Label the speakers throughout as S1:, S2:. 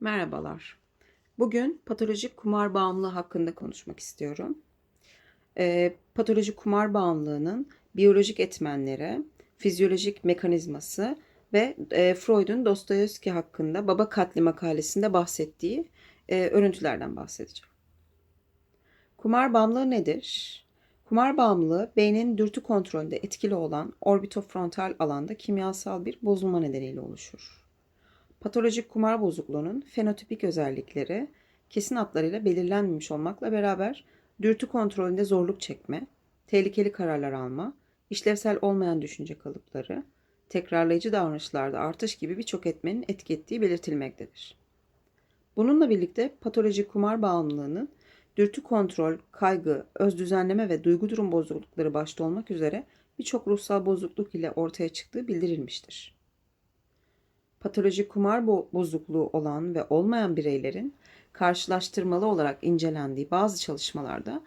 S1: Merhabalar. Bugün patolojik kumar bağımlılığı hakkında konuşmak istiyorum. Ee, patolojik kumar bağımlılığının biyolojik etmenleri, fizyolojik mekanizması ve e, Freud'un Dostoyevski hakkında Baba Katli makalesinde bahsettiği e, örüntülerden bahsedeceğim. Kumar bağımlılığı nedir? Kumar bağımlılığı beynin dürtü kontrolünde etkili olan orbitofrontal alanda kimyasal bir bozulma nedeniyle oluşur. Patolojik kumar bozukluğunun fenotipik özellikleri kesin hatlarıyla belirlenmemiş olmakla beraber dürtü kontrolünde zorluk çekme, tehlikeli kararlar alma, işlevsel olmayan düşünce kalıpları, tekrarlayıcı davranışlarda artış gibi birçok etmenin etki ettiği belirtilmektedir. Bununla birlikte patolojik kumar bağımlılığının dürtü kontrol, kaygı, öz düzenleme ve duygu durum bozuklukları başta olmak üzere birçok ruhsal bozukluk ile ortaya çıktığı bildirilmiştir patolojik kumar bozukluğu olan ve olmayan bireylerin karşılaştırmalı olarak incelendiği bazı çalışmalarda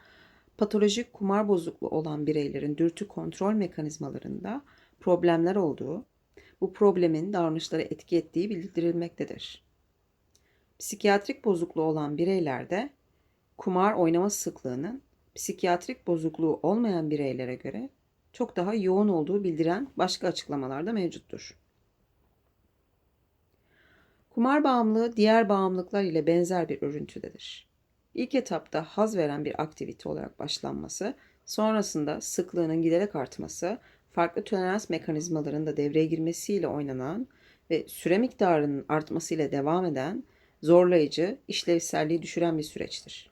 S1: patolojik kumar bozukluğu olan bireylerin dürtü kontrol mekanizmalarında problemler olduğu, bu problemin davranışlara etki ettiği bildirilmektedir. Psikiyatrik bozukluğu olan bireylerde kumar oynama sıklığının psikiyatrik bozukluğu olmayan bireylere göre çok daha yoğun olduğu bildiren başka açıklamalar da mevcuttur. Kumar bağımlılığı diğer bağımlılıklar ile benzer bir örüntüdedir. İlk etapta haz veren bir aktivite olarak başlanması, sonrasında sıklığının giderek artması, farklı tolerans mekanizmalarının da devreye girmesiyle oynanan ve süre miktarının artmasıyla devam eden zorlayıcı, işlevselliği düşüren bir süreçtir.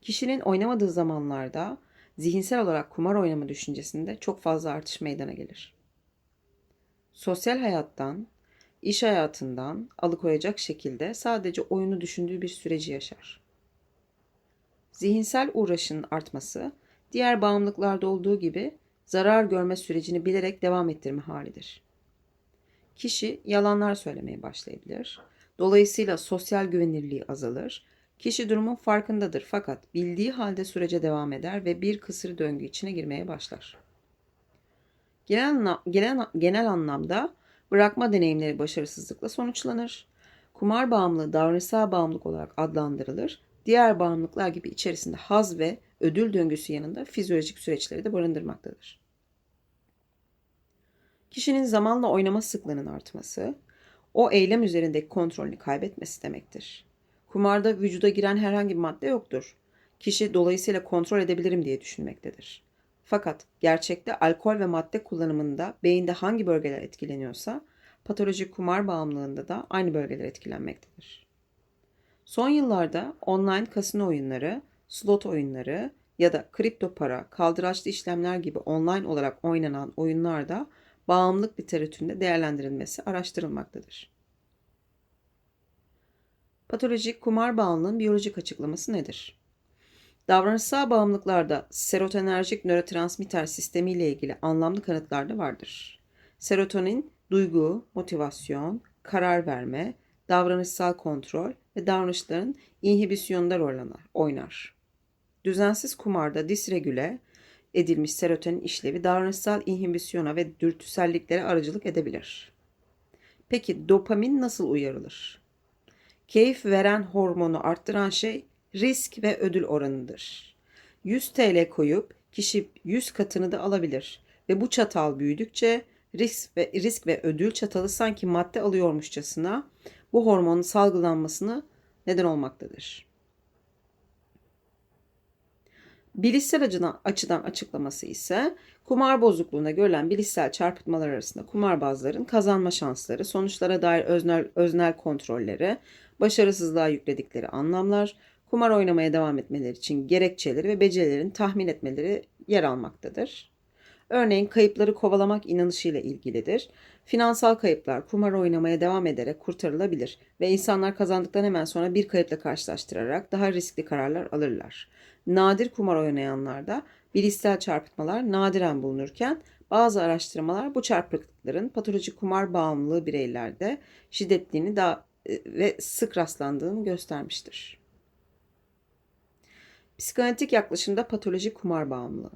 S1: Kişinin oynamadığı zamanlarda zihinsel olarak kumar oynama düşüncesinde çok fazla artış meydana gelir. Sosyal hayattan, iş hayatından alıkoyacak şekilde sadece oyunu düşündüğü bir süreci yaşar. Zihinsel uğraşın artması diğer bağımlılıklarda olduğu gibi zarar görme sürecini bilerek devam ettirme halidir. Kişi yalanlar söylemeye başlayabilir. Dolayısıyla sosyal güvenirliği azalır. Kişi durumun farkındadır fakat bildiği halde sürece devam eder ve bir kısır döngü içine girmeye başlar. Genel, genel, genel anlamda Bırakma deneyimleri başarısızlıkla sonuçlanır. Kumar bağımlılığı davranışsal bağımlılık olarak adlandırılır. Diğer bağımlılıklar gibi içerisinde haz ve ödül döngüsü yanında fizyolojik süreçleri de barındırmaktadır. Kişinin zamanla oynama sıklığının artması, o eylem üzerindeki kontrolünü kaybetmesi demektir. Kumarda vücuda giren herhangi bir madde yoktur. Kişi dolayısıyla kontrol edebilirim diye düşünmektedir. Fakat gerçekte alkol ve madde kullanımında beyinde hangi bölgeler etkileniyorsa patolojik kumar bağımlılığında da aynı bölgeler etkilenmektedir. Son yıllarda online kasino oyunları, slot oyunları ya da kripto para, kaldıraçlı işlemler gibi online olarak oynanan oyunlarda bağımlılık literatüründe değerlendirilmesi araştırılmaktadır. Patolojik kumar bağımlılığının biyolojik açıklaması nedir? Davranışsal bağımlılıklarda serotonerjik nörotransmitter sistemi ile ilgili anlamlı kanıtlar da vardır. Serotonin duygu, motivasyon, karar verme, davranışsal kontrol ve davranışların inhibisyonda rol oynar. Düzensiz kumarda disregüle edilmiş serotonin işlevi davranışsal inhibisyona ve dürtüselliklere aracılık edebilir. Peki dopamin nasıl uyarılır? Keyif veren hormonu arttıran şey risk ve ödül oranıdır. 100 TL koyup kişi 100 katını da alabilir ve bu çatal büyüdükçe risk ve risk ve ödül çatalı sanki madde alıyormuşçasına bu hormonun salgılanmasını neden olmaktadır. Bilişsel açıdan, açıklaması ise kumar bozukluğunda görülen bilişsel çarpıtmalar arasında kumarbazların kazanma şansları, sonuçlara dair öznel, öznel kontrolleri, başarısızlığa yükledikleri anlamlar, kumar oynamaya devam etmeleri için gerekçeleri ve becerilerin tahmin etmeleri yer almaktadır. Örneğin kayıpları kovalamak inanışıyla ilgilidir. Finansal kayıplar kumar oynamaya devam ederek kurtarılabilir ve insanlar kazandıktan hemen sonra bir kayıpla karşılaştırarak daha riskli kararlar alırlar. Nadir kumar oynayanlarda bilişsel çarpıtmalar nadiren bulunurken bazı araştırmalar bu çarpıklıkların patolojik kumar bağımlılığı bireylerde şiddetliğini daha e, ve sık rastlandığını göstermiştir. Psikanalitik yaklaşımda patolojik kumar bağımlılığı.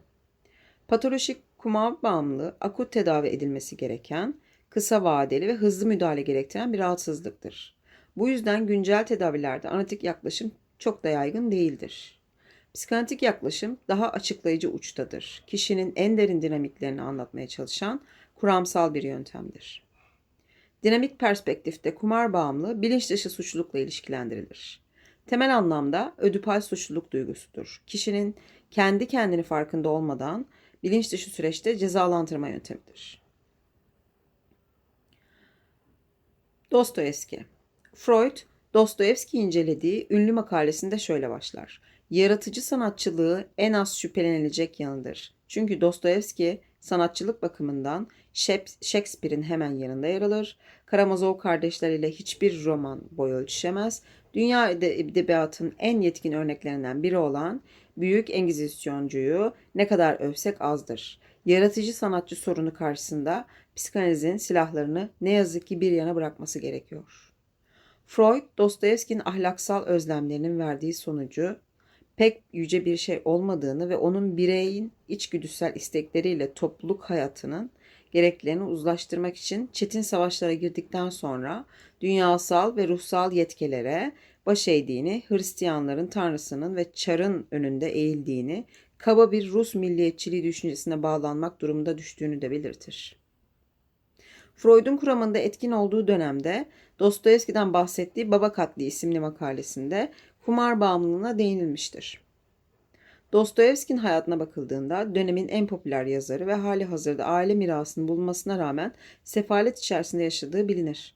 S1: Patolojik kumar bağımlılığı akut tedavi edilmesi gereken, kısa vadeli ve hızlı müdahale gerektiren bir rahatsızlıktır. Bu yüzden güncel tedavilerde analitik yaklaşım çok da yaygın değildir. Psikanalitik yaklaşım daha açıklayıcı uçtadır. Kişinin en derin dinamiklerini anlatmaya çalışan kuramsal bir yöntemdir. Dinamik perspektifte kumar bağımlılığı bilinç dışı suçlulukla ilişkilendirilir. Temel anlamda ödipal suçluluk duygusudur. Kişinin kendi kendini farkında olmadan bilinç dışı süreçte cezalandırma yöntemidir. Dostoyevski Freud, Dostoyevski incelediği ünlü makalesinde şöyle başlar. Yaratıcı sanatçılığı en az şüphelenilecek yanıdır. Çünkü Dostoyevski sanatçılık bakımından Shakespeare'in hemen yanında yer alır. Karamazov kardeşleriyle hiçbir roman boy ölçüşemez. Dünya edebiyatının en yetkin örneklerinden biri olan Büyük Engizisyoncuyu ne kadar övsek azdır. Yaratıcı sanatçı sorunu karşısında psikanalizin silahlarını ne yazık ki bir yana bırakması gerekiyor. Freud, Dostoyevski'nin ahlaksal özlemlerinin verdiği sonucu pek yüce bir şey olmadığını ve onun bireyin içgüdüsel istekleriyle topluluk hayatının gereklerini uzlaştırmak için çetin savaşlara girdikten sonra dünyasal ve ruhsal yetkilere baş eğdiğini, Hristiyanların tanrısının ve çarın önünde eğildiğini, kaba bir Rus milliyetçiliği düşüncesine bağlanmak durumunda düştüğünü de belirtir. Freud'un kuramında etkin olduğu dönemde Dostoyevski'den bahsettiği Baba Katli isimli makalesinde kumar bağımlılığına değinilmiştir. Dostoyevski'nin hayatına bakıldığında dönemin en popüler yazarı ve hali hazırda aile mirasının bulunmasına rağmen sefalet içerisinde yaşadığı bilinir.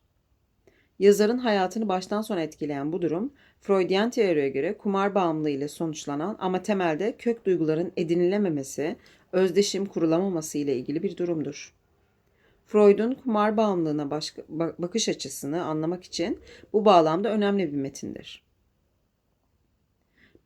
S1: Yazarın hayatını baştan sona etkileyen bu durum, Freudian teoriye göre kumar bağımlılığı ile sonuçlanan ama temelde kök duyguların edinilememesi, özdeşim kurulamaması ile ilgili bir durumdur. Freud'un kumar bağımlılığına başka, bakış açısını anlamak için bu bağlamda önemli bir metindir.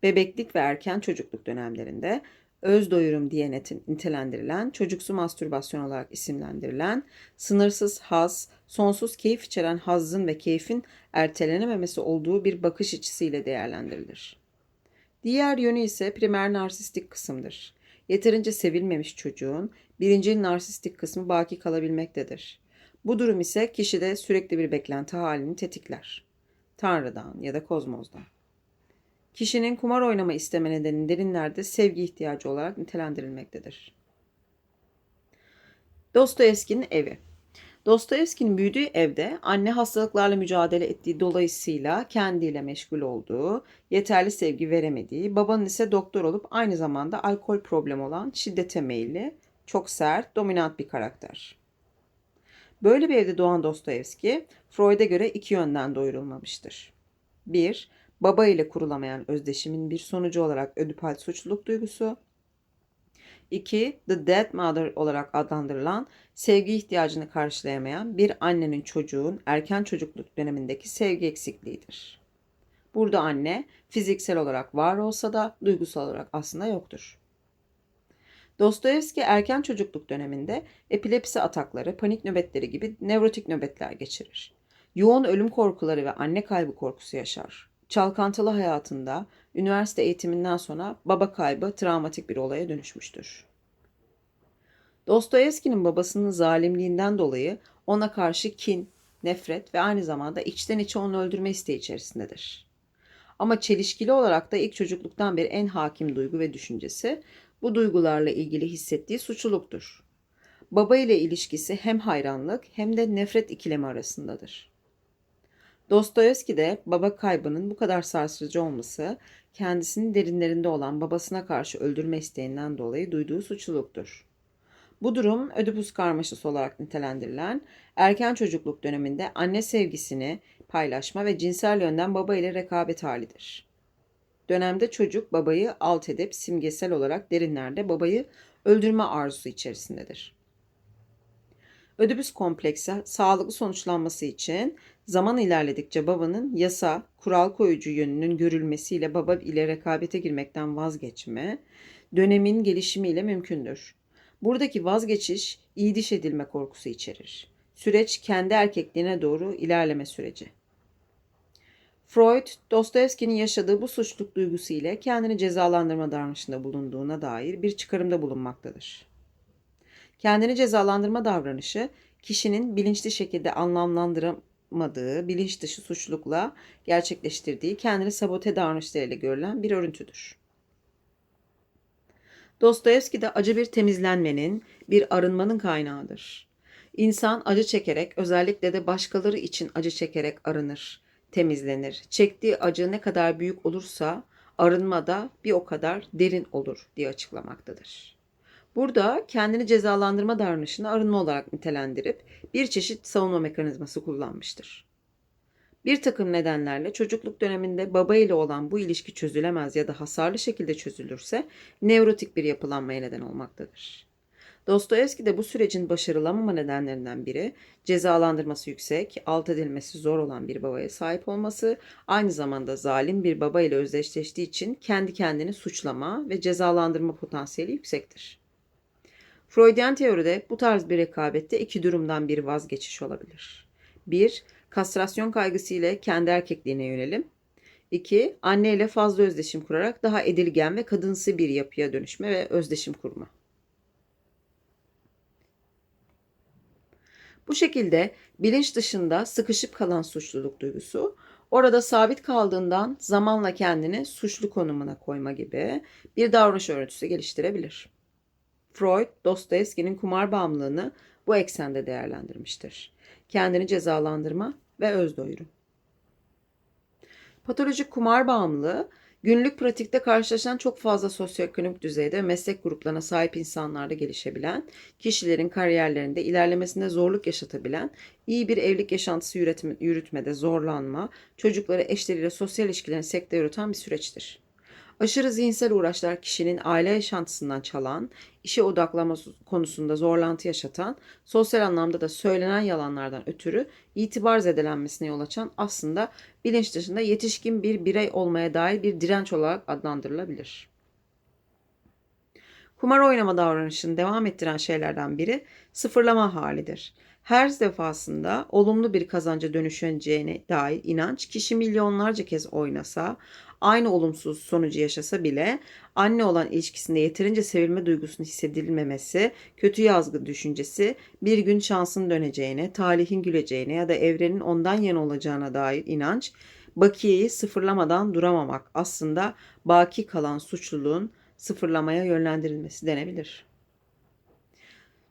S1: Bebeklik ve erken çocukluk dönemlerinde öz doyurum diye nitelendirilen, çocuksu mastürbasyon olarak isimlendirilen, sınırsız haz, sonsuz keyif içeren hazzın ve keyfin ertelenememesi olduğu bir bakış açısıyla değerlendirilir. Diğer yönü ise primer narsistik kısımdır. Yeterince sevilmemiş çocuğun birinci narsistik kısmı baki kalabilmektedir. Bu durum ise kişide sürekli bir beklenti halini tetikler. Tanrı'dan ya da kozmozdan. Kişinin kumar oynama isteme nedeni derinlerde sevgi ihtiyacı olarak nitelendirilmektedir. Dostoyevski'nin evi Dostoyevski'nin büyüdüğü evde anne hastalıklarla mücadele ettiği dolayısıyla kendiyle meşgul olduğu, yeterli sevgi veremediği, babanın ise doktor olup aynı zamanda alkol problemi olan şiddete meyilli, çok sert, dominant bir karakter. Böyle bir evde doğan Dostoyevski, Freud'a göre iki yönden doyurulmamıştır. 1 baba ile kurulamayan özdeşimin bir sonucu olarak ödipal suçluluk duygusu. 2. The Dead Mother olarak adlandırılan sevgi ihtiyacını karşılayamayan bir annenin çocuğun erken çocukluk dönemindeki sevgi eksikliğidir. Burada anne fiziksel olarak var olsa da duygusal olarak aslında yoktur. Dostoyevski erken çocukluk döneminde epilepsi atakları, panik nöbetleri gibi nevrotik nöbetler geçirir. Yoğun ölüm korkuları ve anne kaybı korkusu yaşar çalkantılı hayatında üniversite eğitiminden sonra baba kaybı travmatik bir olaya dönüşmüştür. Dostoyevski'nin babasının zalimliğinden dolayı ona karşı kin, nefret ve aynı zamanda içten içe onu öldürme isteği içerisindedir. Ama çelişkili olarak da ilk çocukluktan beri en hakim duygu ve düşüncesi bu duygularla ilgili hissettiği suçluluktur. Baba ile ilişkisi hem hayranlık hem de nefret ikilemi arasındadır. Dostoyevski de baba kaybının bu kadar sarsıcı olması kendisinin derinlerinde olan babasına karşı öldürme isteğinden dolayı duyduğu suçluluktur. Bu durum Ödipus karmaşası olarak nitelendirilen erken çocukluk döneminde anne sevgisini paylaşma ve cinsel yönden baba ile rekabet halidir. Dönemde çocuk babayı alt edip simgesel olarak derinlerde babayı öldürme arzusu içerisindedir. Ödipus kompleksi sağlıklı sonuçlanması için Zaman ilerledikçe babanın yasa, kural koyucu yönünün görülmesiyle baba ile rekabete girmekten vazgeçme, dönemin gelişimiyle mümkündür. Buradaki vazgeçiş iyi diş edilme korkusu içerir. Süreç kendi erkekliğine doğru ilerleme süreci. Freud, Dostoyevski'nin yaşadığı bu suçluluk duygusu ile kendini cezalandırma davranışında bulunduğuna dair bir çıkarımda bulunmaktadır. Kendini cezalandırma davranışı, kişinin bilinçli şekilde anlamlandıram yapmadığı bilinç dışı suçlulukla gerçekleştirdiği kendini sabote davranışlarıyla görülen bir örüntüdür. Dostoyevski de acı bir temizlenmenin, bir arınmanın kaynağıdır. İnsan acı çekerek, özellikle de başkaları için acı çekerek arınır, temizlenir. Çektiği acı ne kadar büyük olursa arınma da bir o kadar derin olur diye açıklamaktadır. Burada kendini cezalandırma davranışını arınma olarak nitelendirip bir çeşit savunma mekanizması kullanmıştır. Bir takım nedenlerle çocukluk döneminde baba ile olan bu ilişki çözülemez ya da hasarlı şekilde çözülürse nevrotik bir yapılanmaya neden olmaktadır. Dostoyevski de bu sürecin başarılamama nedenlerinden biri cezalandırması yüksek, alt edilmesi zor olan bir babaya sahip olması, aynı zamanda zalim bir baba ile özdeşleştiği için kendi kendini suçlama ve cezalandırma potansiyeli yüksektir. Freudian teoride bu tarz bir rekabette iki durumdan bir vazgeçiş olabilir. 1. Kastrasyon kaygısı ile kendi erkekliğine yönelim. 2. Anne ile fazla özdeşim kurarak daha edilgen ve kadınsı bir yapıya dönüşme ve özdeşim kurma. Bu şekilde bilinç dışında sıkışıp kalan suçluluk duygusu orada sabit kaldığından zamanla kendini suçlu konumuna koyma gibi bir davranış örüntüsü geliştirebilir. Freud, Dostoyevski'nin kumar bağımlılığını bu eksende değerlendirmiştir. Kendini cezalandırma ve öz doyurum. Patolojik kumar bağımlılığı günlük pratikte karşılaşan çok fazla sosyoekonomik düzeyde ve meslek gruplarına sahip insanlarda gelişebilen, kişilerin kariyerlerinde ilerlemesinde zorluk yaşatabilen, iyi bir evlilik yaşantısı yürütmede zorlanma, çocukları eşleriyle sosyal ilişkilerini sekteye yürüten bir süreçtir. Aşırı zihinsel uğraşlar kişinin aile yaşantısından çalan, işe odaklama konusunda zorlantı yaşatan, sosyal anlamda da söylenen yalanlardan ötürü itibar zedelenmesine yol açan aslında bilinç dışında yetişkin bir birey olmaya dair bir direnç olarak adlandırılabilir. Kumar oynama davranışını devam ettiren şeylerden biri sıfırlama halidir. Her defasında olumlu bir kazanca dönüşeceğine dair inanç kişi milyonlarca kez oynasa, aynı olumsuz sonucu yaşasa bile anne olan ilişkisinde yeterince sevilme duygusunu hissedilmemesi, kötü yazgı düşüncesi, bir gün şansın döneceğine, talihin güleceğine ya da evrenin ondan yana olacağına dair inanç, bakiyeyi sıfırlamadan duramamak aslında baki kalan suçluluğun sıfırlamaya yönlendirilmesi denebilir.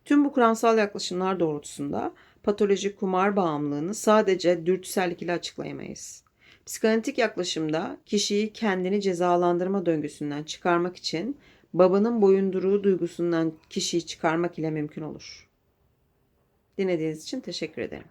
S1: Tüm bu kuramsal yaklaşımlar doğrultusunda patolojik kumar bağımlılığını sadece dürtüsellik ile açıklayamayız. Psikanalitik yaklaşımda kişiyi kendini cezalandırma döngüsünden çıkarmak için babanın boyunduruğu duygusundan kişiyi çıkarmak ile mümkün olur. Dinlediğiniz için teşekkür ederim.